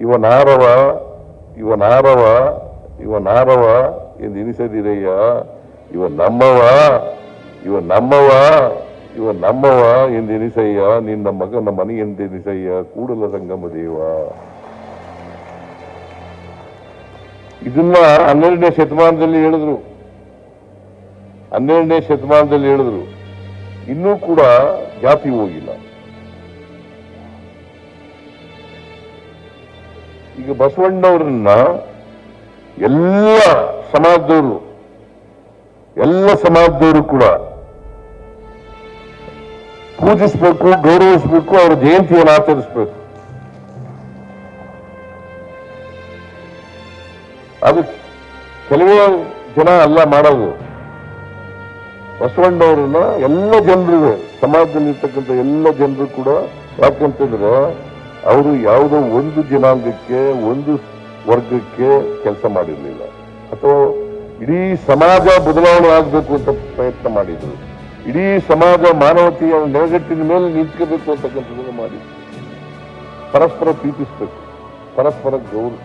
ಇವನಾರವ ಇವನಾರವ ಇವನಾರವ ಎಂದು ಎನಿಸದಿರಯ್ಯ. ಇವ ನಮ್ಮವ ಇವ ನಮ್ಮವ ಇವ ನಮ್ಮವ ಎಂದು ನಿನ್ನ ಮಗನ ಮನೆ ಎಂದು ಎನಿಸಯ್ಯ. ಕೂಡಲ ಸಂಗಮ ದೇವ. ಇದನ್ನ ಹನ್ನೆರಡನೇ ಶತಮಾನದಲ್ಲಿ ಹೇಳಿದ್ರು. ಹನ್ನೆರಡನೇ ಶತಮಾನದಲ್ಲಿ ಹೇಳಿದ್ರು. ಇನ್ನೂ ಕೂಡ ಜಾತಿ ಹೋಗಿಲ್ಲ. ಈಗ ಬಸವಣ್ಣವ್ರನ್ನ ಎಲ್ಲ ಸಮಾಜದವರು ಎಲ್ಲ ಸಮಾಜದವರು ಕೂಡ ಪೂಜಿಸ್ಬೇಕು, ಗೌರವಿಸ್ಬೇಕು, ಅವರ ಜಯಂತಿಯನ್ನು ಆಚರಿಸ್ಬೇಕು. ಅದು ಕೆಲವೇ ಜನ ಅಲ್ಲ ಮಾಡೋದು. ಬಸವಣ್ಣವ್ರನ್ನ ಎಲ್ಲ ಜನರು ಸಮಾಜದಲ್ಲಿರ್ತಕ್ಕಂಥ ಎಲ್ಲ ಜನರು ಕೂಡ ಯಾಕಂತಂದ್ರೆ ಅವರು ಯಾವುದೋ ಒಂದು ಜನಾಂಗಕ್ಕೆ, ಒಂದು ವರ್ಗಕ್ಕೆ ಕೆಲಸ ಮಾಡಿರಲಿಲ್ಲ. ಅಥವಾ ಇಡೀ ಸಮಾಜ ಬದಲಾವಣೆ ಆಗಬೇಕು ಅಂತ ಪ್ರಯತ್ನ ಮಾಡಿದ್ರು. ಇಡೀ ಸಮಾಜ ಮಾನವತೆಯ ನೆಲೆಗಟ್ಟಿನ ಮೇಲೆ ನಿಂತ್ಕೋಬೇಕು ಅಂತಕ್ಕಂಥದ್ದನ್ನು ಮಾಡಿದ್ರು. ಪರಸ್ಪರ ಪ್ರೀತಿಸ್ಬೇಕು. ಪರಸ್ಪರ ಗೌರವ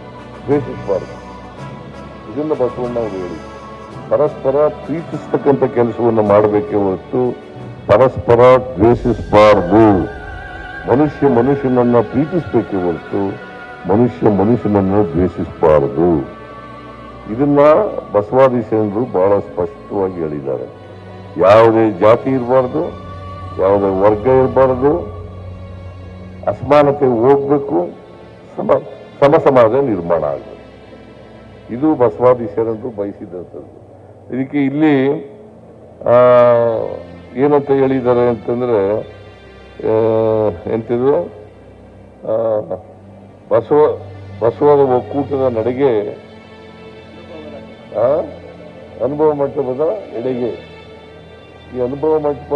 ದ್ವೇಷಿಸಬಾರದು. ಇದನ್ನ ಬಸವಣ್ಣ ಅವರು ಹೇಳಿ ಪರಸ್ಪರ ಪ್ರೀತಿಸ್ತಕ್ಕಂಥ ಕೆಲಸವನ್ನು ಮಾಡಬೇಕೇ ಹೊರತು ಪರಸ್ಪರ ದ್ವೇಷಿಸಬಾರದು. ಮನುಷ್ಯ ಮನುಷ್ಯನನ್ನ ಪ್ರೀತಿಸಬೇಕು ಹೊರತು ಮನುಷ್ಯ ಮನುಷ್ಯನನ್ನು ದ್ವೇಷಿಸಬಾರದು. ಇದನ್ನ ಬಸವಾದಿಶರಣರು ಬಹಳ ಸ್ಪಷ್ಟವಾಗಿ ಹೇಳಿದ್ದಾರೆ. ಯಾವುದೇ ಜಾತಿ ಇರಬಾರ್ದು, ಯಾವುದೇ ವರ್ಗ ಇರಬಾರ್ದು, ಅಸಮಾನತೆ ಹೋಗ್ಬೇಕು, ಸಮ ಸಮ ಸಮಾಜ ನಿರ್ಮಾಣ ಆಗಬೇಕು. ಇದು ಬಸವಾದಿಶರಣರು ಬಯಸಿದಂಥದ್ದು. ಇದಕ್ಕೆ ಇಲ್ಲಿ ಏನಂತ ಹೇಳಿದ್ದಾರೆ ಅಂತಂದ್ರೆ ಆ, ಎಂತಿದು ಆ, ಬಸವ ಬಸವದ ಒಕ್ಕೂಟದ ನಡೆಗೆ ಅನುಭವ ಮಂಟಪದ ಎಡೆಗೆ. ಈ ಅನುಭವ ಮಂಟಪ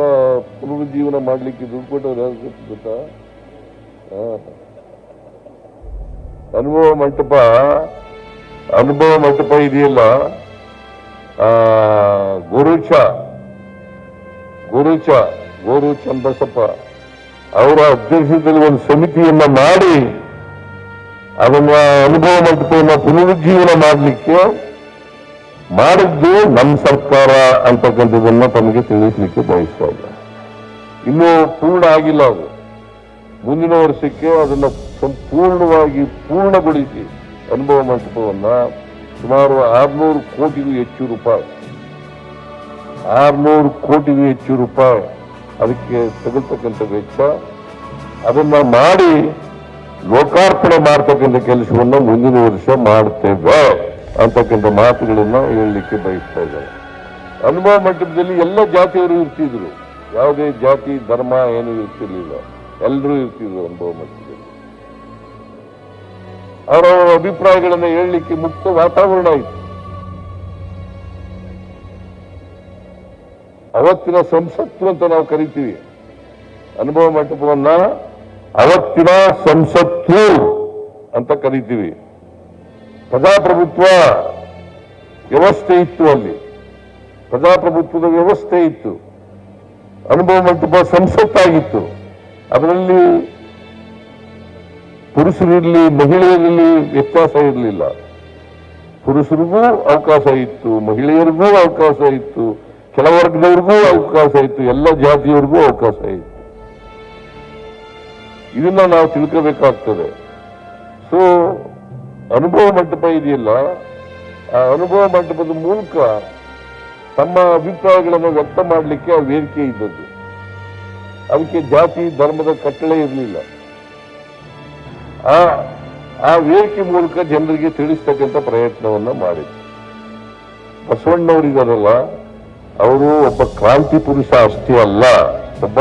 ಪುನರುಜ್ಜೀವನ ಮಾಡ್ಲಿಕ್ಕೆ ದುಡ್ಡು ಕೊಟ್ಟವ್ರು ಯಾರು ಗೊತ್ತು. ಅನುಭವ ಮಂಟಪ ಅನುಭವ ಮಂಟಪ ಇದೆಯಲ್ಲ? ಗುರುಚ ಗುರುಚ ಗೋರು ಚಂದಸಪ್ಪ ಅವರ ಅಧ್ಯಕ್ಷತೆಯಲ್ಲಿ ಒಂದು ಸಮಿತಿಯನ್ನ ಮಾಡಿ ಅದನ್ನ ಅನುಭವ ಮಂಟಪವನ್ನ ಪುನರುಜ್ಜೀವನ ಮಾಡಲಿಕ್ಕೆ ಮಾಡಿದ್ದು ನಮ್ಮ ಸರ್ಕಾರ ಅಂತಕ್ಕಂಥದ್ದನ್ನ ತಮಗೆ ತಿಳಿಸ್ಲಿಕ್ಕೆ ಬಯಸ್ತಾ ಇಲ್ಲ ಇನ್ನೂ ಪೂರ್ಣ ಆಗಿಲ್ಲ ಅದು. ಮುಂದಿನ ವರ್ಷಕ್ಕೆ ಅದನ್ನ ಸಂಪೂರ್ಣವಾಗಿ ಪೂರ್ಣಗೊಳಿಸಿ ಅನುಭವ ಮಂಟಪವನ್ನ ಸುಮಾರು ಆರ್ನೂರು ಕೋಟಿಗೂ ಹೆಚ್ಚು ರೂಪಾಯಿ. ಆರ್ನೂರು ಕೋಟಿಗೂ ಹೆಚ್ಚು ರೂಪಾಯಿ. ಅದಕ್ಕೆ ತಗಲ್ತಕ್ಕಂಥ ವೆಚ್ಚ, ಅದನ್ನ ಮಾಡಿ ಲೋಕಾರ್ಪಣೆ ಮಾಡ್ತಕ್ಕಂಥ ಕೆಲಸವನ್ನು ಮುಂದಿನ ವರ್ಷ ಮಾಡ್ತೇವೆ ಅಂತಕ್ಕಂಥ ಮಾತುಗಳನ್ನ ಹೇಳಲಿಕ್ಕೆ ಬಯಸ್ತಾ ಇದ್ದಾರೆ. ಅನುಭವ ಮಂಟಪದಲ್ಲಿ ಎಲ್ಲ ಜಾತಿಯವರು ಇರ್ತಿದ್ರು. ಯಾವುದೇ ಜಾತಿ, ಧರ್ಮ ಏನು ಇರ್ತಿರ್ಲಿಲ್ಲ. ಎಲ್ಲರೂ ಇರ್ತಿದ್ರು ಅನುಭವ ಮಂಟಪದಲ್ಲಿ. ಅವರ ಅಭಿಪ್ರಾಯಗಳನ್ನ ಹೇಳಲಿಕ್ಕೆ ಮುಕ್ತ ವಾತಾವರಣ ಇತ್ತು ಅವತ್ತಿನ ಸಂಸತ್ತು ಅಂತ ನಾವು ಕರಿತೀವಿ. ಅನುಭವ ಮಂಟಪವನ್ನ ಅವತ್ತಿನ ಸಂಸತ್ತು ಅಂತ ಕರಿತೀವಿ. ಪ್ರಜಾಪ್ರಭುತ್ವ ವ್ಯವಸ್ಥೆ ಇತ್ತು ಅಲ್ಲಿ. ಪ್ರಜಾಪ್ರಭುತ್ವದ ವ್ಯವಸ್ಥೆ ಇತ್ತು. ಅನುಭವ ಮಂಟಪ ಸಂಸತ್ತಾಗಿತ್ತು. ಅದರಲ್ಲಿ ಪುರುಷರಿರಲಿ ಮಹಿಳೆಯರಲ್ಲಿ ವ್ಯತ್ಯಾಸ ಇರಲಿಲ್ಲ. ಪುರುಷರಿಗೂ ಅವಕಾಶ ಇತ್ತು, ಮಹಿಳೆಯರಿಗೂ ಅವಕಾಶ ಇತ್ತು. ಕೆಲ ವರ್ಗದವ್ರಿಗೂ ಅವಕಾಶ ಇತ್ತು, ಎಲ್ಲ ಜಾತಿಯವರಿಗೂ ಅವಕಾಶ ಇತ್ತು. ಇದನ್ನ ನಾವು ತಿಳ್ಕೋಬೇಕಾಗ್ತದೆ. ಸೊ ಅನುಭವ ಮಂಟಪ ಇದೆಯಲ್ಲ, ಆ ಅನುಭವ ಮಂಟಪದ ಮೂಲಕ ತಮ್ಮ ಅಭಿಪ್ರಾಯಗಳನ್ನು ವ್ಯಕ್ತ ಮಾಡಲಿಕ್ಕೆ ಆ ವೇದಿಕೆ ಇದ್ದದ್ದು. ಅದಕ್ಕೆ ಜಾತಿ, ಧರ್ಮದ ಕಟ್ಟಳೆ ಇರಲಿಲ್ಲ. ಆ ಆ ವೇದಿಕೆ ಮೂಲಕ ಜನರಿಗೆ ತಿಳಿಸ್ತಕ್ಕಂಥ ಪ್ರಯತ್ನವನ್ನ ಮಾಡಿದ್ರು. ಬಸವಣ್ಣವರಿಗಾರಲ್ಲ ಅವರು ಒಬ್ಬ ಕ್ರಾಂತಿ ಪುರುಷ ಅಷ್ಟೇ ಅಲ್ಲ. ಒಬ್ಬ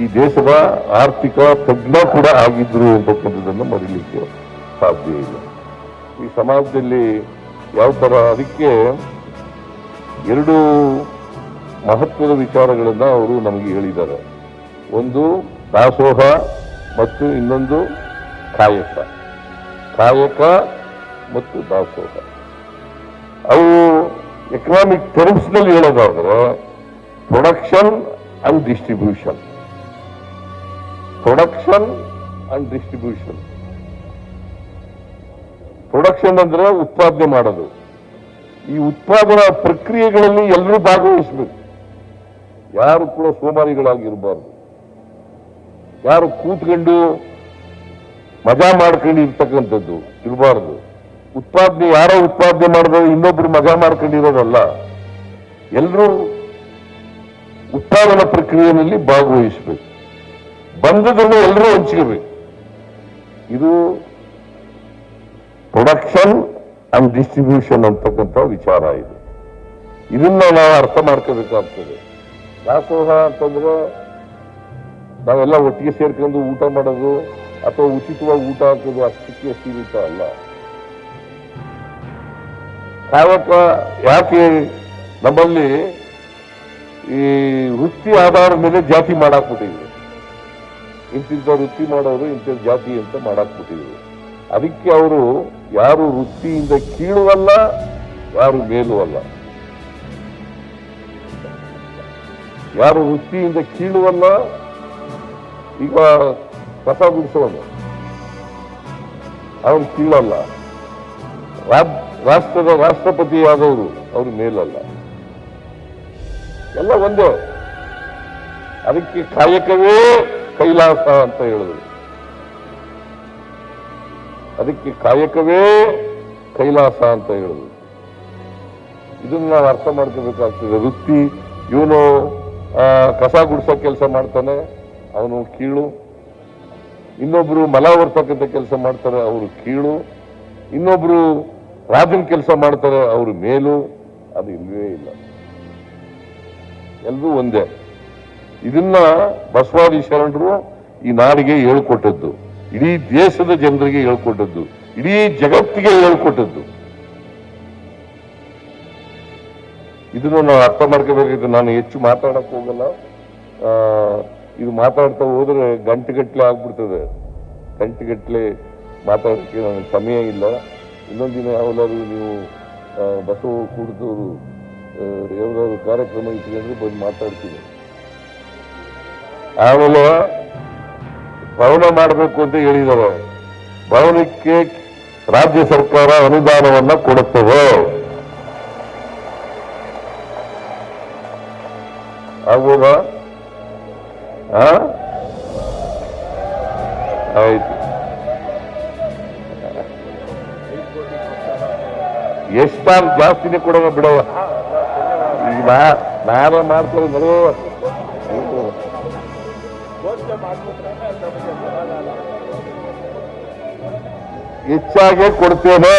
ಈ ದೇಶದ ಆರ್ಥಿಕ ತಜ್ಞ ಕೂಡ ಆಗಿದ್ರು ಅಂತಕ್ಕಂಥದ್ದನ್ನು ಮರಿಲಿಕ್ಕೆ ಸಾಧ್ಯ ಇಲ್ಲ. ಈ ಸಮಾಜದಲ್ಲಿ ಯಾವ ಥರ ಅದಕ್ಕೆ ಎರಡು ಮಹತ್ವದ ವಿಚಾರಗಳನ್ನು ಅವರು ನಮಗೆ ಹೇಳಿದ್ದಾರೆ. ಒಂದು ದಾಸೋಹ ಮತ್ತು ಇನ್ನೊಂದು ಕಾಯಕ. ಕಾಯಕ ಮತ್ತು ದಾಸೋಹ. ಅವು ಎಕನಾಮಿಕ್ ಟರ್ಮ್ಸ್ನಲ್ಲಿ ಹೇಳೋದಾದ್ರೆ production and distribution production and distribution production ಅಂದ್ರೆ ಉತ್ಪಾದನೆ ಮಾಡೋದು. ಈ ಉತ್ಪಾದನಾ ಪ್ರಕ್ರಿಯೆಗಳಲ್ಲಿ ಎಲ್ಲರೂ ಭಾಗವಹಿಸಬೇಕು. ಯಾರು ಕೂಡ ಸೋಮಾರಿಗಳಾಗಿರಬಾರ್ದು. ಯಾರು ಕೂತ್ಕೊಂಡು ಮಜಾ ಮಾಡ್ಕೊಂಡು ಇರ್ತಕ್ಕಂಥದ್ದು ಇರಬಾರ್ದು. ಉತ್ಪಾದನೆ ಯಾರೋ ಉತ್ಪಾದನೆ ಮಾಡಿದ್ರೆ ಇನ್ನೊಬ್ರು ಮಜಾ ಮಾಡ್ಕೊಂಡಿರೋದಲ್ಲ. ಎಲ್ಲರೂ ಉತ್ಪಾದನಾ ಪ್ರಕ್ರಿಯೆಯಲ್ಲಿ ಭಾಗವಹಿಸಬೇಕು. ಬಂದದನ್ನು ಎಲ್ಲರೂ ಹಂಚ್ಕೋಬೇಕು. ಇದು ಪ್ರೊಡಕ್ಷನ್ ಅಂಡ್ ಡಿಸ್ಟ್ರಿಬ್ಯೂಷನ್ ಅಂತಕ್ಕಂಥ ವಿಚಾರ ಇದು. ಇದನ್ನ ನಾವು ಅರ್ಥ ಮಾಡ್ಕೋಬೇಕಾಗ್ತದೆ. ದಾಸೋಹ ಅಂತಂದ್ರೆ ನಾವೆಲ್ಲ ಒಟ್ಟಿಗೆ ಸೇರ್ಕೊಂಡು ಊಟ ಮಾಡೋದು ಅಥವಾ ಉಚಿತವಾಗಿ ಊಟ ಹಾಕೋದು ಅಷ್ಟಕ್ಕೆ ಸೀಮಿತ ಅಲ್ಲ. ಕಾಯಕ ಯಾಕೆ ನಮ್ಮಲ್ಲಿ ಈ ವೃತ್ತಿ ಆಧಾರದ ಮೇಲೆ ಜಾತಿ ಮಾಡಾಕ್ಬಿಟ್ಟಿದ್ರು ಇಂತಿಂಥ ವೃತ್ತಿ ಮಾಡೋರು ಇಂಥ ಜಾತಿ ಅಂತ ಮಾಡಾಕ್ಬಿಟ್ಟಿದ್ರು ಅದಕ್ಕೆ ಅವರು ಯಾರು ವೃತ್ತಿಯಿಂದ ಕೀಳುವಲ್ಲ, ಯಾರು ಮೇಲೂ ಯಾರು ವೃತ್ತಿಯಿಂದ ಕೀಳುವಲ್ಲ, ಈಗ ಕಸ ಗುಡಿಸೋನು ಅವನು ಕೀಳಲ್ಲ. ರಾಜ್- ರಾಷ್ಟ್ರದ ರಾಷ್ಟ್ರಪತಿಯಾದವರು ಅವರು ಮೇಲಲ್ಲ. ಎಲ್ಲ ಒಂದೇ. ಅದಕ್ಕೆ ಕಾಯಕವೇ ಕೈಲಾಸ ಅಂತ ಹೇಳಿದ್ರು. ಅದಕ್ಕೆ ಕಾಯಕವೇ ಕೈಲಾಸ ಅಂತ ಹೇಳಿದ್ರು. ಇದನ್ನ ನಾವು ಅರ್ಥ ಮಾಡ್ಕೋಬೇಕಾಗ್ತದೆ. ವೃತ್ತಿ, ಇವನು ಕಸ ಗುಡಿಸೋ ಕೆಲಸ ಮಾಡ್ತಾನೆ, ಅವನು ಕೀಳು. ಇನ್ನೊಬ್ರು ಮಲ ಹೊರ್ತಕ್ಕಂಥ ಕೆಲಸ ಮಾಡ್ತಾರೆ, ಅವರು ಕೀಳು. ಇನ್ನೊಬ್ರು ರಾಜನ ಕೆಲಸ ಮಾಡ್ತಾರೆ ಅವ್ರ ಮೇಲೂ ಅದು ಇಲ್ಲವೇ ಇಲ್ಲ. ಎಲ್ರೂ ಒಂದೇ. ಇದನ್ನ ಬಸವಾದಿ ಶರಣರು ಈ ನಾಡಿಗೆ ಹೇಳ್ಕೊಟ್ಟದ್ದು. ಇಡೀ ದೇಶದ ಜನರಿಗೆ ಹೇಳ್ಕೊಟ್ಟದ್ದು. ಇಡೀ ಜಗತ್ತಿಗೆ ಹೇಳ್ಕೊಟ್ಟದ್ದು. ಇದನ್ನು ನಾವು ಅರ್ಥ ಮಾಡ್ಕೋಬೇಕಾಗಿತ್ತು. ನಾನು ಹೆಚ್ಚು ಮಾತಾಡಕ್ ಹೋಗಲ್ಲ. ಇದು ಮಾತಾಡ್ತಾ ಹೋದ್ರೆ ಗಂಟೆಗಟ್ಟಲೆ ಆಗ್ಬಿಡ್ತದೆ. ಗಂಟೆಗಟ್ಟಲೆ ಮಾತಾಡೋಕ್ಕೆ ನನಗೆ ಸಮಯ ಇಲ್ಲ. ಇನ್ನೊಂದಿನ ಯಾವಾಗಲಾದ್ರು ನೀವು ಬಸವ ಕುಡಿದವರು ಯಾವ್ದಾದ್ರು ಕಾರ್ಯಕ್ರಮ ಇಟ್ಕೊಂಡ್ರೆ ಬಂದು ಮಾತಾಡ್ತೀನಿ ಆಮೇಲೆ ಭವನ ಮಾಡಬೇಕು ಅಂತ ಹೇಳಿದರು. ಭವನಕ್ಕೆ ರಾಜ್ಯ ಸರ್ಕಾರ ಅನುದಾನವನ್ನ ಕೊಡುತ್ತದೆ? ಆಗ್ಬೋದಾ? ಆಯ್ತು. ಎಷ್ಟಾರು ಜಾಸ್ತಿನೇ ಕೊಡೋಣ ಬಿಡವ ಈಗ ನಾನೇ ಮಾಡ್ತಾರೆ ಬರೋ ಹೆಚ್ಚಾಗೆ ಕೊಡ್ತೇನೆ.